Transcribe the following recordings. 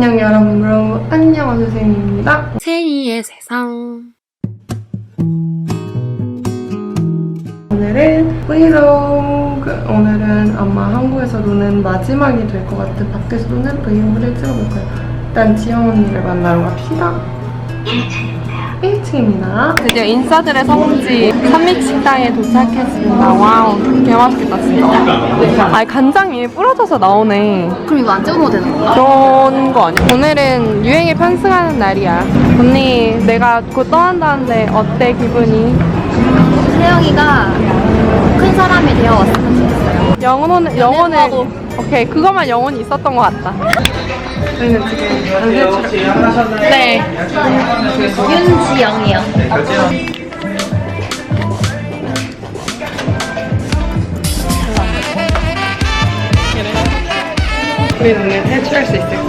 안녕 여러분 여러분 안녕 선생님입니다. 세이의 세상. 오늘은 브이로그 오늘은 아마 한국에서 노는 마지막이 될 것 같은 밖에서 노는 브이로그를 찍어볼 거예요. 일단 지영 언니를 만나러 갑시다 1층입니다 드디어 인싸들의 성지 삼믹식당에 도착했습니다. 와우, 개 맛있겠다 진짜. 아니 간장이 뿌려져서 나오네. 그럼 이거 안 찍어 먹어도 되는 거야? 그런 거 아니야? 오늘은 유행에 편승하는 날이야. 언니, 내가 곧 떠난다는데 어때 기분이? 세영이가 큰 사람이 되어 왔으면 좋겠어요. 영혼은 영혼을 오케이 그것만 영혼이 있었던 것 같다. 저희는 지금 단세출 네. 윤지영이요. 우리는 오늘 탈출할 수 있을까?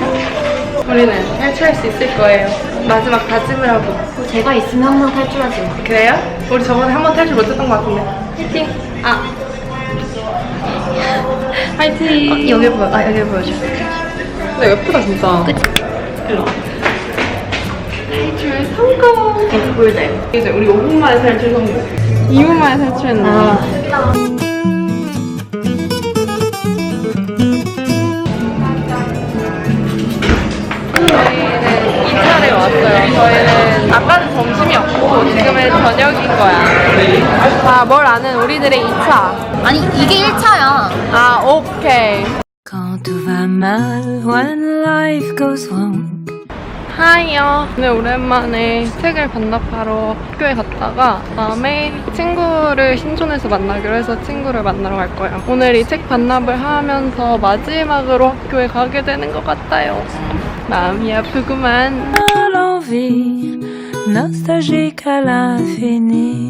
우리는 탈출할 수 있을 거예요 마지막 다짐을 하고 제가 있으면 항상 탈출하지. 그래요? 우리 저번에 한 번 탈출 못했던 것 같은데 화이팅! 아 화이팅! 어, 여기 보여. 아 여기 보여줘. 근데 예쁘다 진짜. 일로 와. 탈출 성공! 이제 우리 5분 만에 탈출 성공 2분 만에 탈출했는데. 아. 저희는 2차례 왔어요. 저희는 아까는 점심이었고 지금은 저녁인 거야. 아, 뭘 아는 우리들의 2차. 아니 이게 1차야. 아, 오케이. Quand tout va mal, when life goes wrong. 하이요. 오늘 오랜만에 책을 반납하러 학교에 갔다가 다음에 친구를 신촌에서 만나기로 해서 친구를 만나러 갈 거예요. 오늘 이 책 반납을 하면서 마지막으로 학교에 가게 되는 것 같아요. 마음이 아프구만. Nostalgique à l'infini.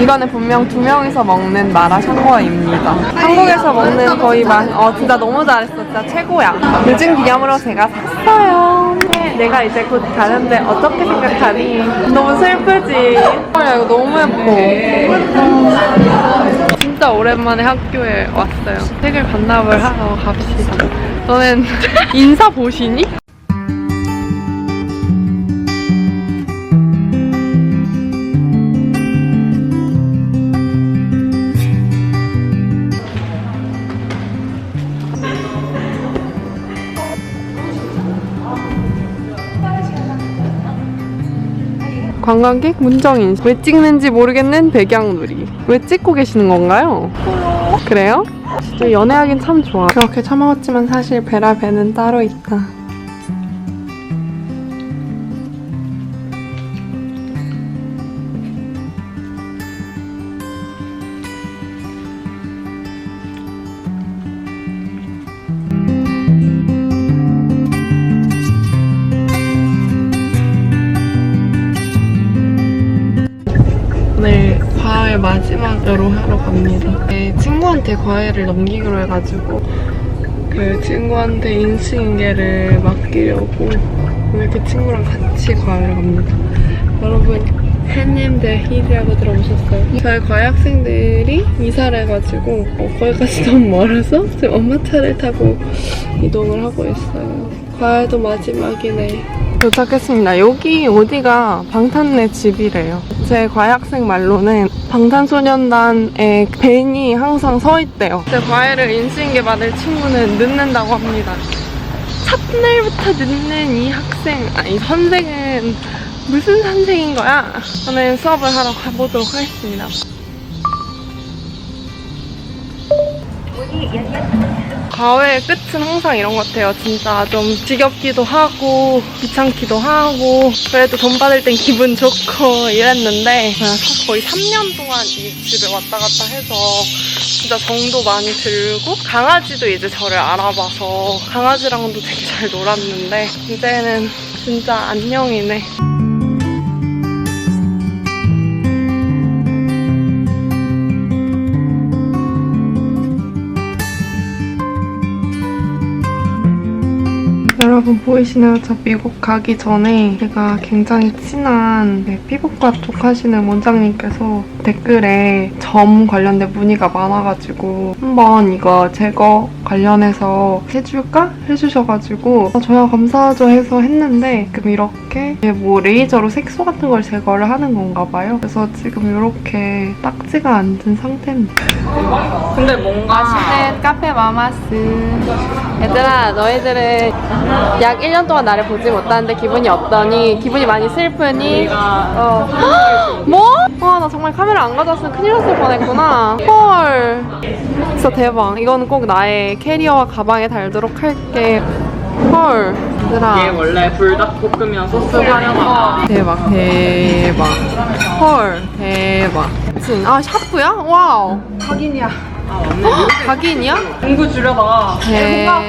이거는 분명 두 명이서 먹는 마라 샹궈입니다. 한국에서 먹는 거의 맛, 어, 진짜 너무 잘했어. 진짜 최고야. 요즘 기념으로 제가 샀어요. 내가 이제 곧 가는데 어떻게 생각하니? 너무 슬프지? 어, 야, 이거 너무 예뻐. 진짜 오랜만에 학교에 왔어요. 책을 반납을 하러 갑시다. 너는 인사 보시니? 관광객 문정인. 왜 찍는지 모르겠는 백양놀이 왜 찍고 계시는 건가요? 그래요? 진짜 연애하긴 참 좋아. 그렇게 처먹었지만 사실 베라 배는 따로 있다 마지막으로 하러 갑니다. 네, 친구한테 과외를 넘기기로 해가지고 그 친구한테 인수인계를 맡기려고 그 친구랑 같이 과외를 갑니다. 여러분 햇님들 힐이라고 들어보셨어요? 저희 과외 학생들이 이사를 해가지고 어, 거기까지 너무 멀어서 지금 엄마 차를 타고 이동을 하고 있어요. 과외도 마지막이네. 도착했습니다. 여기 어디가 방탄네 집이래요. 제 과외학생 말로는 방탄소년단의 벤이 항상 서 있대요. 제 과외를 인수인계 받을 친구는 늦는다고 합니다. 첫날부터 늦는 이 학생, 아니 선생은 무슨 선생인 거야? 저는 수업을 하러 가보도록 하겠습니다. 과외의 끝은 항상 이런 것 같아요. 진짜 좀 지겹기도 하고 귀찮기도 하고 그래도 돈 받을 땐 기분 좋고 이랬는데 그냥 거의 3년 동안 이 집에 왔다 갔다 해서 진짜 정도 많이 들고 강아지도 이제 저를 알아봐서 강아지랑도 되게 잘 놀았는데 이제는 진짜 안녕이네. 여러분 보이시나요? 저 미국 가기 전에 제가 굉장히 친한 네, 피부과 쪽 하시는 원장님께서 댓글에 점 관련된 문의가 많아가지고 한번 이거 제거 관련해서 해줄까? 해주셔가지고 어, 저야 감사하죠 해서 했는데 지금 이렇게 뭐 레이저로 색소 같은 걸 제거를 하는 건가 봐요. 그래서 지금 이렇게 딱지가 앉은 상태입니다. 근데 뭔가 맛있는 카페 마마스. 얘들아, 너희들은 약 1년 동안 나를 보지 못하는데 기분이 어떠니? 기분이 많이 슬프니? 어. 뭐? 와, 나 정말 카메라 안 가져왔으면 큰일 났을 뻔했구나. 헐. 진짜 대박. 이거는 꼭 나의 캐리어와 가방에 달도록 할게. 헐. 이게 얘들아. 원래 불닭볶음면 소스 활용하다 대박, 대박. 헐, 대박. 진, 아, 샤프야? 와우. 각인이야. 아 맞네 각인이야? 공구 줄여봐 대박.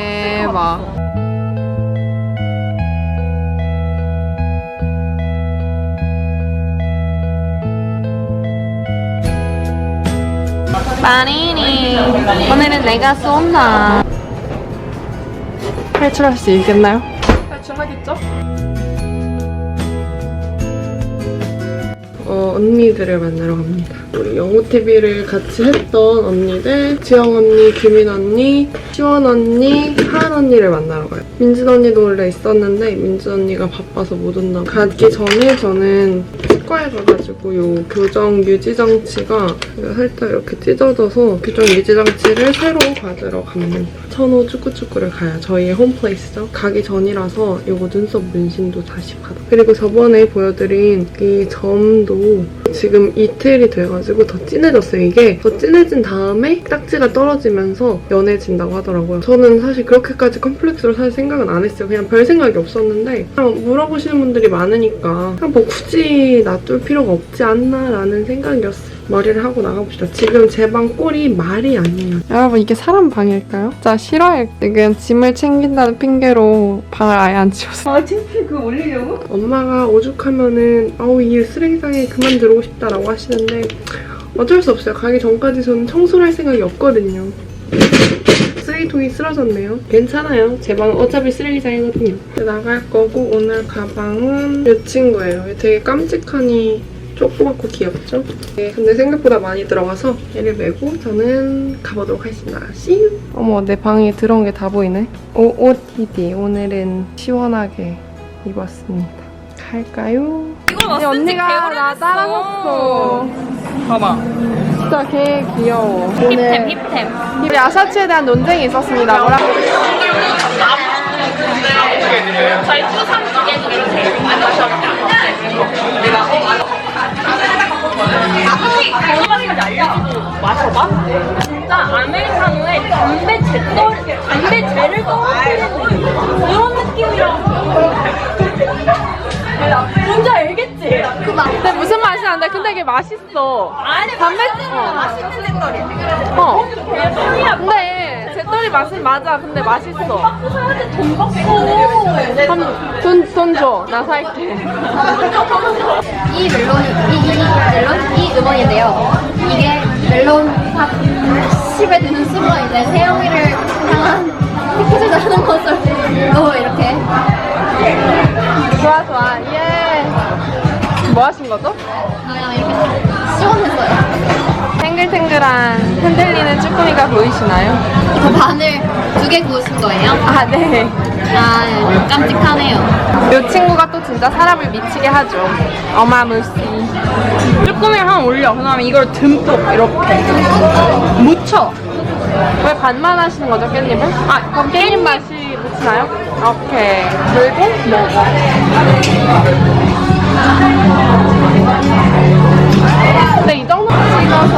마니니 오늘은 내가 쏜다 탈출할 수 있겠나요? 탈출하겠죠? 어, 언니들을 만나러 갑니다. 우리 영호TV를 같이 했던 언니들, 지영 언니, 규민 언니, 시원 언니, 하은 언니를 만나러 가요. 민진 언니도 원래 있었는데 민진 언니가 바빠서 못 온다고. 가기 전에 저는 치과에 가가지고 요 교정 유지 장치가 살짝 이렇게 찢어져서 교정 유지 장치를 새로 받으러 갑니다. 천호 축구축구를 가요. 저희의 홈플레이스죠. 가기 전이라서 요거 눈썹 문신도 다시 받아. 그리고 저번에 보여드린 이 점도 지금 이틀이 돼가지고 더 진해졌어요. 이게 더 진해진 다음에 딱지가 떨어지면서 연해진다고 하더라고요. 저는 사실 그렇게까지 컴플렉스로 살 생각은 안 했어요. 그냥 별 생각이 없었는데 그냥 물어보시는 분들이 많으니까 그냥 뭐 굳이 놔둘 필요가 없지 않나라는 생각이었어요. 머리를 하고 나가봅시다. 지금 제 방 꼴이 말이 아니에요. 여러분 이게 사람 방일까요? 진짜 싫어요. 지금 짐을 챙긴다는 핑계로 방을 아예 안 치웠어요. 아 창피 그거 올리려고? 엄마가 오죽하면은 아우 이 쓰레기장에 그만 들어오고 싶다라고 하시는데 어쩔 수 없어요. 가기 전까지 저는 청소를 할 생각이 없거든요. 쓰레기통이 쓰러졌네요. 괜찮아요. 제 방은 어차피 쓰레기장이거든요. 나갈 거고 오늘 가방은 이 친구예요. 되게 깜찍하니 조그맣고 귀엽죠? 네, 근데 생각보다 많이 들어가서 얘를 메고 저는 가보도록 하겠습니다. See 어머 내 방에 들어온 게 다 보이네. 오, OOTD 오늘은 시원하게 입었습니다. 갈까요? 이걸 이 언니가 나 따라갔어. 봐봐 진짜 개 귀여워. 힙템, 오늘 힙템. 우리 아샤츠에 대한 논쟁이 있었습니다. 뭐라고? 저희 투삼 두개 주세요. 마셔봐? 진짜 아메리카노에 담배 재떨, 담배 재를 떨어뜨리는 그런 느낌이라고. 뭔지 알겠지? 근데 무슨 맛이 나는데 이게 맛있어. 아니, 담배 맛있는, 맛있는 재떨이. 어. 근데 제떨이 맛은 맞아. 근데 맛있어. 돈 받고. 돈, 돈 줘. 나 살게. 이 멜론이 이, 이 멜론 이 음원인데요. 이게 멜론 팝 10에 드는 수로 이제 세영이를 향한 패키지를 하는 것으로 이렇게 좋아, 좋아. 예. 뭐 하신 거죠? 그냥 이렇게 시원했어요. 탱글탱글한 흔들리는 쭈꾸미가 보이시나요? 이거 마늘 두 개 구우신 거예요? 아, 네. 아 깜찍하네요. 이 친구가 또 진짜 사람을 미치게 하죠. 어마무시. 쭈꾸미를 한 올려 그 다음에 이걸 듬뿍 이렇게 묻혀 왜 반만 하시는 거죠, 깻잎을? 아, 그럼 깻잎 맛이 묻히나요? 오케이. 그리고 먹어. 근데 이 정도 찍어서.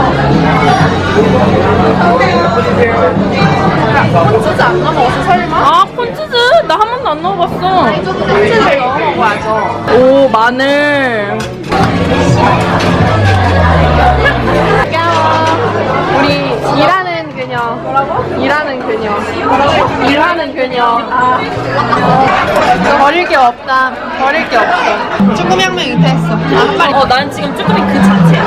콘치즈 안 넣어먹었어, 설마? 아 콘치즈 나 한 번도 안 넣어봤어 콘치즈를 넣어 먹어야죠. 오 마늘 귀여워. 우리 일하는 그녀. 뭐라고? 일하는 그녀. 뭐라고? 일하는 그녀. 아. 버릴 게 없다. 버릴 게 없어. 쭈꾸미 한 명 은퇴했어. 한 마리. 어 난 지금 쭈꾸미 그 자체야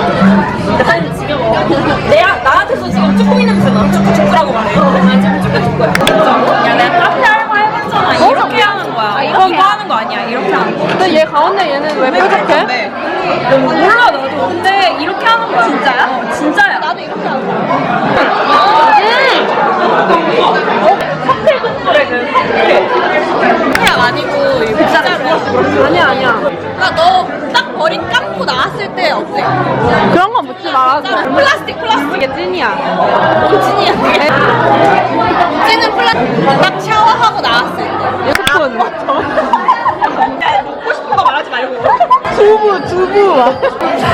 난 지금 어, 내 나한테서 지금 쭈꾸미 냄새 나 쭈꾸 쭈꾸라고 말해 난 지금 쭈꾸 쭈꾸야 진짜로? 야 내가 카페 알바 해봤잖아 이렇게 하는 거야 이거 하는 거 아니야? 이렇게 하는 거. 근데 얘 가운데 얘는 왜 뾰족해? 몰라 나도. 근데 이렇게 하는 거야. 진짜야? 어, 진짜 아니고 이거 진짜로. 아니야 아니야. 그러니까 너 딱 머리 감고 나왔을 때 어때? 그런 건 묻지 말아줘. 플라스틱 플라스틱. 이게 찐이야. 찐이야. 찐은 플라스틱. 딱 샤워하고 나왔을 때. 스푼. 먹고 싶은 거 말하지 말고. 두부 두부.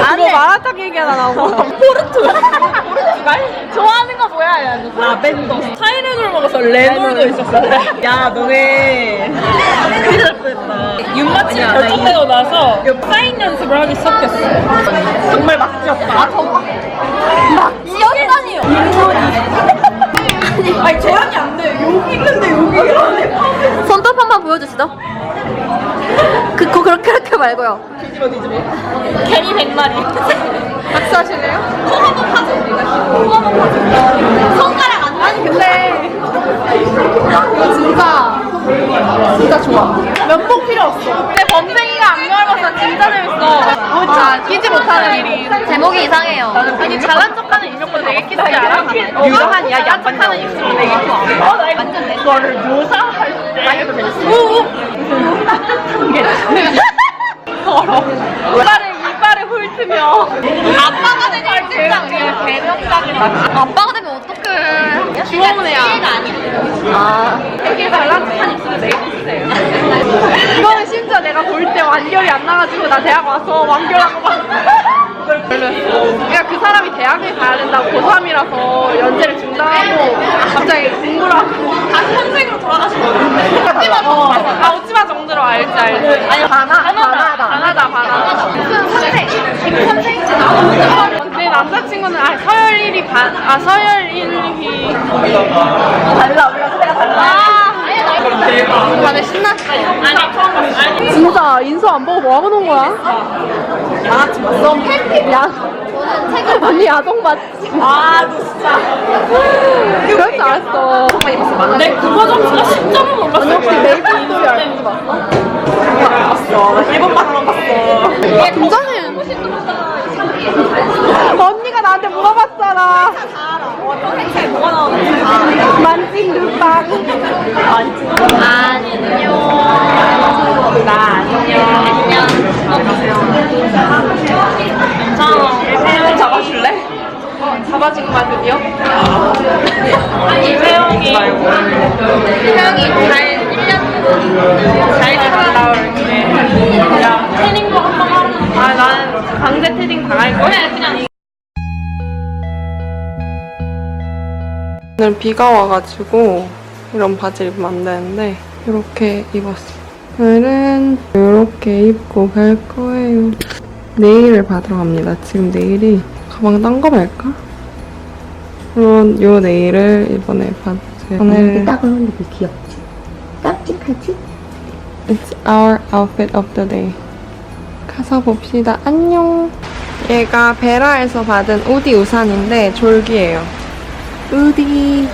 아니 마라탕 얘기하다 나오고. 포르투갈? 좋아하는 거 뭐야? 야, 너. 라벤더. 타이레놀 먹어서 레놀도 있었어. 야, 너네. 큰일 날 뻔했다. 윤마치 결정되고 나서 사인 연습을 하기 시작했어. 정말 막 지었다. 아, 정말? 막 지었다니요? 아니, 제한이 안 돼. 여기 있는데 여기가 안 돼. 손톱 한 번 보여주시죠. 그, 그 그렇게 그렇게 말고요. 뒤집어, 뒤집어. 괜히 백마리. 박수 하실래요? 코 한번 파줘. 코 한번 파줘. 손가락 안 나니 근데. 이거 진짜 진짜 좋아. 면봉 필요 없어. 근데 범생이가 안 넓어서 진짜 재밌어. 자, 끼지 못하는 일이. 제목이 이상해요. 아니 잘난 척하는 이명권 되게 끼지 알아? 유명한 이야기 안 척하는 입술을 되게 끼지? 완전 내 거를 묘사할 때 따뜻한 게 더러 이빨을 이빨을 훑으며 아빠가 되면 진짜 우리가 개명작을 아빠가 주워온 애야 아. 되게 척한 입술을 끼세요 이거는 심지어 내가 볼 때 완결이 안 나가지고 나 대학 와서 완결하고 막. 그러니까 그 사람이 대학을 가야 된다고 고3이라서 연재를 중단하고 갑자기 공부를 하고 다시 현생으로 돌아가신 정도로. 아, 웃지마 정도로 알지, 알지. 아니, 반하, 반하다. 반하다, 반하다. 무슨 선생? 선생인지 나도 내 남자친구는 아, 서열 1위 반, 아, 서열 1위. 달라, 우리가 세대가 달라. 아, 다들 신났어. 봤어. 진짜 인서 안 보고 뭐 하고 논 거야? 양아치 봤어? 야, 언니 야동 봤지? 아, 너 진짜. 그럴 줄 알았어. 내 국어 점수가 10점은 올랐어. 언니 혹시 메이플 스토리 알고 봤어? 봤어. 나 일본만 봤어. 굉장히 언니가 나한테 물어봤잖아. 책 뭐가 나오는지. 만진 눈빵. 안녕. 나 안녕. 괜찮아. 일세영 잡아줄래? 잡아주고 만드디요? 일세영이 태영이 잘 1년 잘 살아 올게. 야, 태닝도 한번 하는 아, 나는 강제 태닝 당할 거야. 그냥 오늘 비가 와가지고 이런 바지를 입으면 안 되는데 이렇게 입었어요. 오늘은 이렇게 입고 갈 거예요. 네일을 받으러 갑니다. 지금 네일이 가방 딴 거 말까? 물론 요 네일을 이번에 받았어요. 오늘 딱 오는데 그 귀엽지? 깜찍하지? It's our outfit of the day. 가서 봅시다. 안녕. 얘가 베라에서 받은 우디 우산인데 졸기예요. 우디.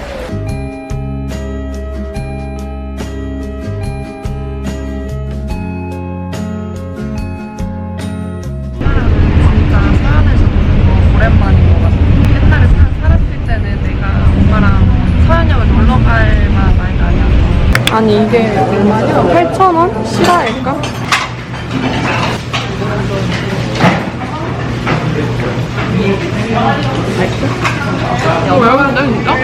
진짜 서연에서 보는 거 오랜만인 것 같아. 옛날에 사, 살았을 때는 내가 오빠랑 서현역을 놀러 갈 만한 나이가 아니었어. 아니 이게 얼마냐? 8,000원? 실화일까? 이거 왜 그런데 진짜?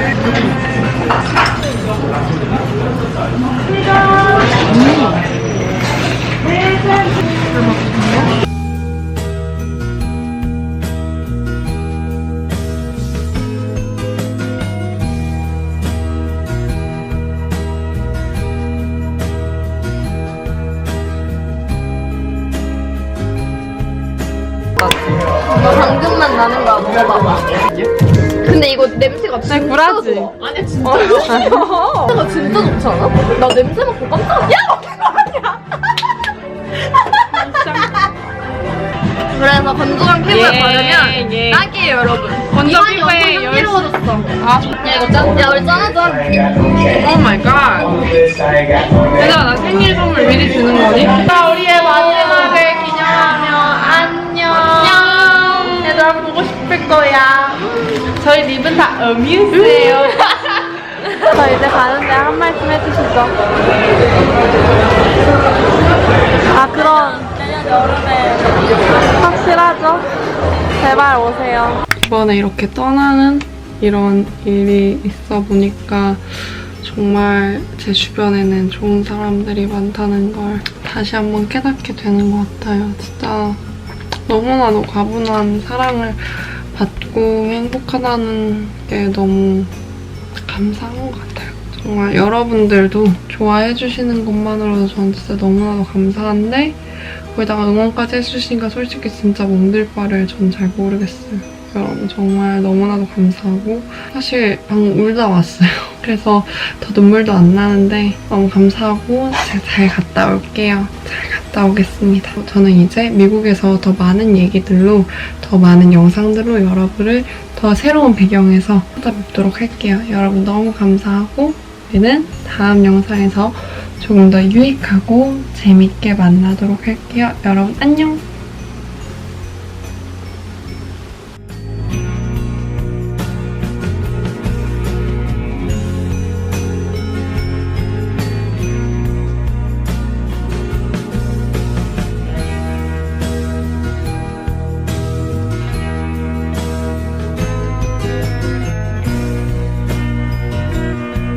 너 이거 냄새가 진짜 굴하지? 좋아. 아니 진짜 냄새가 진짜 좋지 않아? 나 냄새 맡고 깜짝 야 먹힌 거 아니야? 그래서 건조한 피부에 예, 바르면 예. 딱이에요 여러분. 먼저 이만이 피부에 엄청 열. 향기로워졌어. 아, 야 이거 짠, 야 우리 짠하자. 오 마이 갓. 얘들아, 나 생일 선물 미리 주는 거니? 자, 우리의 마지막을 기념하며 안녕. 안녕. 얘들아, 보고 싶을 거야. 저희 립은 다 어뮤즈예요. 저 이제 가는데 한 말씀 해주시죠. 아, 그럼 내년 여름에 확실하죠? 제발 오세요. 이번에 이렇게 떠나는 이런 일이 있어 보니까 정말 제 주변에는 좋은 사람들이 많다는 걸 다시 한번 깨닫게 되는 것 같아요. 진짜 너무나도 과분한 사랑을 받고 행복하다는 게 너무 감사한 것 같아요. 정말 여러분들도 좋아해 주시는 것만으로도 전 진짜 너무나도 감사한데 거기다가 응원까지 해주시니까 솔직히 진짜 몸둘 바를 전 잘 모르겠어요. 여러분 정말 너무나도 감사하고 사실 방금 울다 왔어요. 그래서 더 눈물도 안 나는데 너무 감사하고 제가 잘 갔다 올게요. 잘 갔다 오겠습니다. 저는 이제 미국에서 더 많은 얘기들로 더 많은 영상들로 여러분을 더 새로운 배경에서 찾아뵙도록 할게요. 여러분 너무 감사하고 우리는 다음 영상에서 조금 더 유익하고 재밌게 만나도록 할게요. 여러분 안녕!